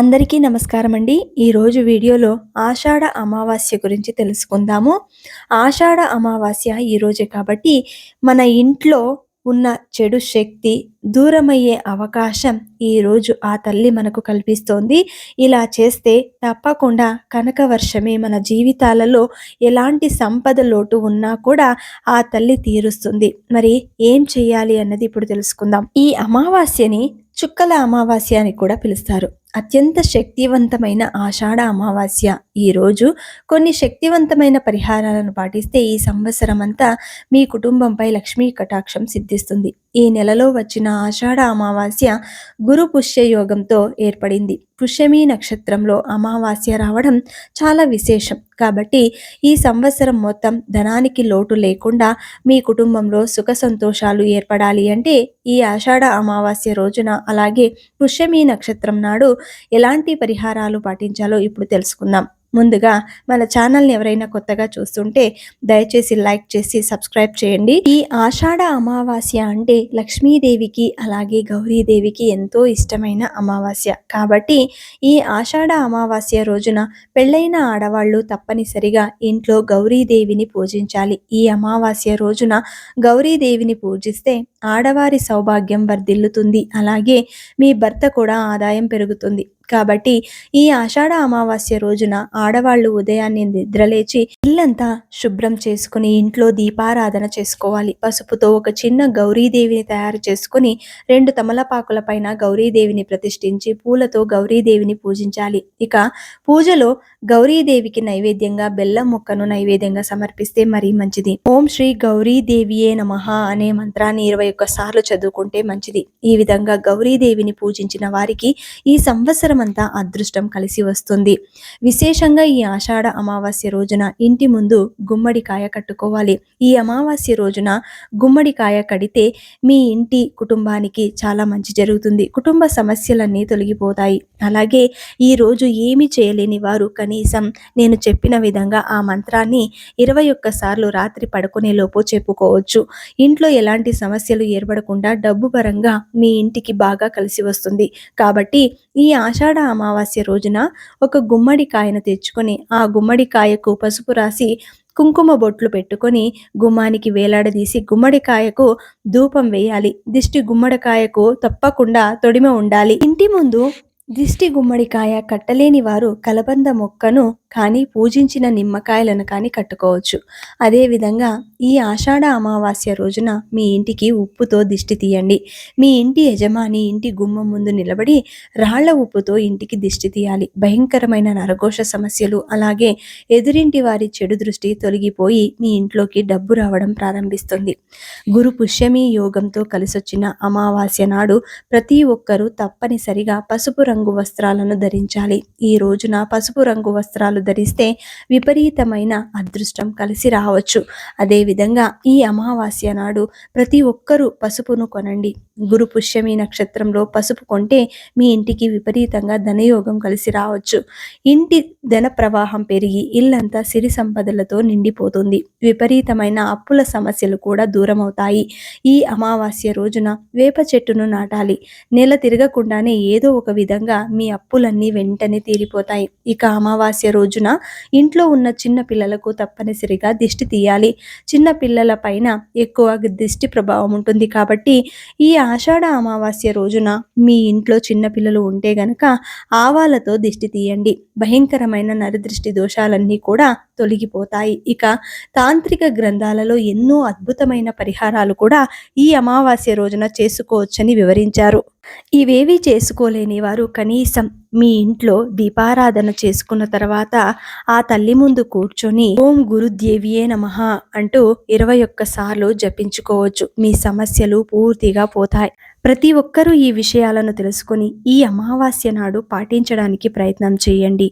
అందరికీ నమస్కారం అండి ఈరోజు వీడియోలో ఆషాఢ అమావాస్య గురించి తెలుసుకుందాము. ఆషాఢ అమావాస్య ఈరోజే కాబట్టి మన ఇంట్లో ఉన్న చెడు శక్తి దూరమయ్యే అవకాశం ఈరోజు ఆ తల్లి మనకు కల్పిస్తోంది. ఇలా చేస్తే తప్పకుండా కనక వర్షమే మన జీవితాలలో ఎలాంటి సంపద లోటు ఉన్నా కూడా ఆ తల్లి తీరుస్తుంది. మరి ఏం చేయాలి అన్నది ఇప్పుడు తెలుసుకుందాం. ఈ అమావాస్యని చుక్కల అమావాస్య అని కూడా పిలుస్తారు. అత్యంత శక్తివంతమైన ఆషాఢ అమావాస్య. ఈరోజు కొన్ని శక్తివంతమైన పరిహారాలను పాటిస్తే ఈ సంవత్సరం అంతా మీ కుటుంబంపై లక్ష్మీ కటాక్షం సిద్ధిస్తుంది. ఈ నెలలో వచ్చిన ఆషాఢ అమావాస్య గురు పుష్య యోగంతో ఏర్పడింది. పుష్యమి నక్షత్రంలో అమావాస్య రావడం చాలా విశేషం. కాబట్టి ఈ సంవత్సరం మొత్తం ధనానికి లోటు లేకుండా మీ కుటుంబంలో సుఖ సంతోషాలు ఏర్పడాలి అంటే ఈ ఆషాఢ అమావాస్య రోజున అలాగే పుష్యమి నక్షత్రం నాడు ఎలాంటి పరిహారాలు పాటించాలో ఇప్పుడు తెలుసుకుందాం. ముందుగా మన ఛానల్ని ఎవరైనా కొత్తగా చూస్తుంటే దయచేసి లైక్ చేసి సబ్స్క్రైబ్ చేయండి. ఈ ఆషాఢ అమావాస్య అంటే లక్ష్మీదేవికి అలాగే గౌరీదేవికి ఎంతో ఇష్టమైన అమావాస్య. కాబట్టి ఈ ఆషాఢ అమావాస్య రోజున పెళ్ళైన ఆడవాళ్ళు తప్పనిసరిగా ఇంట్లో గౌరీదేవిని పూజించాలి. ఈ అమావాస్య రోజున గౌరీదేవిని పూజిస్తే ఆడవారి సౌభాగ్యం వర్ధిల్లుతుంది. అలాగే మీ భర్త కూడా ఆదాయం పెరుగుతుంది. కాబట్టి ఈ ఆషాఢ అమావాస్య రోజున ఆడవాళ్ళు ఉదయాన్నే నిద్రలేచి ఇల్లంతా శుభ్రం చేసుకుని ఇంట్లో దీపారాధన చేసుకోవాలి. పసుపుతో ఒక చిన్న గౌరీదేవిని తయారు చేసుకుని రెండు తమలపాకుల పైన గౌరీదేవిని ప్రతిష్ఠించి పూలతో గౌరీదేవిని పూజించాలి. ఇక పూజలో గౌరీదేవికి నైవేద్యంగా బెల్లం ముక్కను నైవేద్యంగా సమర్పిస్తే మరీ మంచిది. ఓం శ్రీ గౌరీదేవియే నమ అనే మంత్రాన్ని ఇరవై ఒక్క సార్లు చదువుకుంటే మంచిది. ఈ విధంగా గౌరీదేవిని పూజించిన వారికి ఈ సంవత్సరం సంవత్సరమంతా అదృష్టం కలిసి వస్తుంది. విశేషంగా ఈ ఆషాఢ అమావాస్య రోజున ఇంటి ముందు గుమ్మడికాయ కట్టుకోవాలి. ఈ అమావాస్య రోజున గుమ్మడికాయ కడితే మీ ఇంటి కుటుంబానికి చాలా మంచి జరుగుతుంది. కుటుంబ సమస్యలన్నీ తొలగిపోతాయి. అలాగే ఈ రోజు ఏమి చేయలేని వారు కనీసం నేను చెప్పిన విధంగా ఆ మంత్రాన్ని ఇరవై ఒక్కసార్లు రాత్రి పడుకునే లోపు చెప్పుకోవచ్చు. ఇంట్లో ఎలాంటి సమస్యలు ఏర్పడకుండా డబ్బు పరంగా మీ ఇంటికి బాగా కలిసి వస్తుంది. కాబట్టి ఈ ఆషాఢ ఆషాఢ అమావాస్య రోజున ఒక గుమ్మడికాయను తెచ్చుకొని ఆ గుమ్మడికాయకు పసుపు రాసి కుంకుమ బొట్లు పెట్టుకొని గుమ్మానికి వేలాడదీసి గుమ్మడికాయకు ధూపం వేయాలి. దిష్టి గుమ్మడికాయకు తప్పకుండా తొడిమ ఉండాలి. ఇంటి ముందు దిష్టి గుమ్మడికాయ కట్టలేని వారు కలబంద మొక్కను కానీ పూజించిన నిమ్మకాయలను కానీ కట్టుకోవచ్చు. అదేవిధంగా ఈ ఆషాఢ అమావాస్య రోజున మీ ఇంటికి ఉప్పుతో దిష్టి తీయండి. మీ ఇంటి యజమాని ఇంటి గుమ్మం ముందు నిలబడి రాళ్ళ ఉప్పుతో ఇంటికి దిష్టి తీయాలి. భయంకరమైన నరఘోష సమస్యలు అలాగే ఎదురింటి వారి చెడు దృష్టి తొలగిపోయి మీ ఇంట్లోకి డబ్బు రావడం ప్రారంభిస్తుంది. గురు పుష్యమి యోగంతో కలిసొచ్చిన అమావాస్య నాడు ప్రతి ఒక్కరూ తప్పనిసరిగా పసుపు రంగు వస్త్రాలను ధరించాలి. ఈ రోజున పసుపు రంగు వస్త్రాలు ధరిస్తే విపరీతమైన అదృష్టం కలిసి రావచ్చు. అదే అదేవిధంగా ఈ అమావాస్య నాడు ప్రతి ఒక్కరూ పసుపును కొనండి. గురు పుష్యమి నక్షత్రంలో పసుపు కొంటే మీ ఇంటికి విపరీతంగా ధనయోగం కలిసి రావచ్చు. ఇంటి ధన ప్రవాహం పెరిగి ఇల్లంతా సిరి సంపదలతో నిండిపోతుంది. విపరీతమైన అప్పుల సమస్యలు కూడా దూరం అవుతాయి ఈ అమావాస్య రోజున వేప చెట్టును నాటాలి. నెల తిరగకుండానే ఏదో ఒక విధంగా విధంగా మీ అప్పులన్నీ వెంటనే తీరిపోతాయి. ఇక అమావాస్య రోజున ఇంట్లో ఉన్న చిన్న పిల్లలకు తప్పనిసరిగా దిష్టి తీయాలి. చిన్న పిల్లల పైన ఎక్కువ దిష్టి ప్రభావం ఉంటుంది కాబట్టి ఈ ఆషాఢ అమావాస్య రోజున మీ ఇంట్లో చిన్న పిల్లలు ఉంటే గనక ఆవాలతో దిష్టి తీయండి. భయంకరమైన నరదృష్టి దోషాలన్నీ కూడా తొలగిపోతాయి. ఇక తాంత్రిక గ్రంథాలలో ఎన్నో అద్భుతమైన పరిహారాలు కూడా ఈ అమావాస్య రోజున చేసుకోవచ్చని వివరించారు. ఇవేవి చేసుకోలేని వారు కనీసం మీ ఇంట్లో దీపారాధన చేసుకున్న తర్వాత ఆ తల్లి ముందు కూర్చొని ఓం గురుదేవియే నమ అంటూ ఇరవై ఒక్కసార్లు జపించుకోవచ్చు. మీ సమస్యలు పూర్తిగా పోతాయి. ప్రతి ఒక్కరూ ఈ విషయాలను తెలుసుకొని ఈ అమావాస్య నాడు పాటించడానికి ప్రయత్నం చేయండి.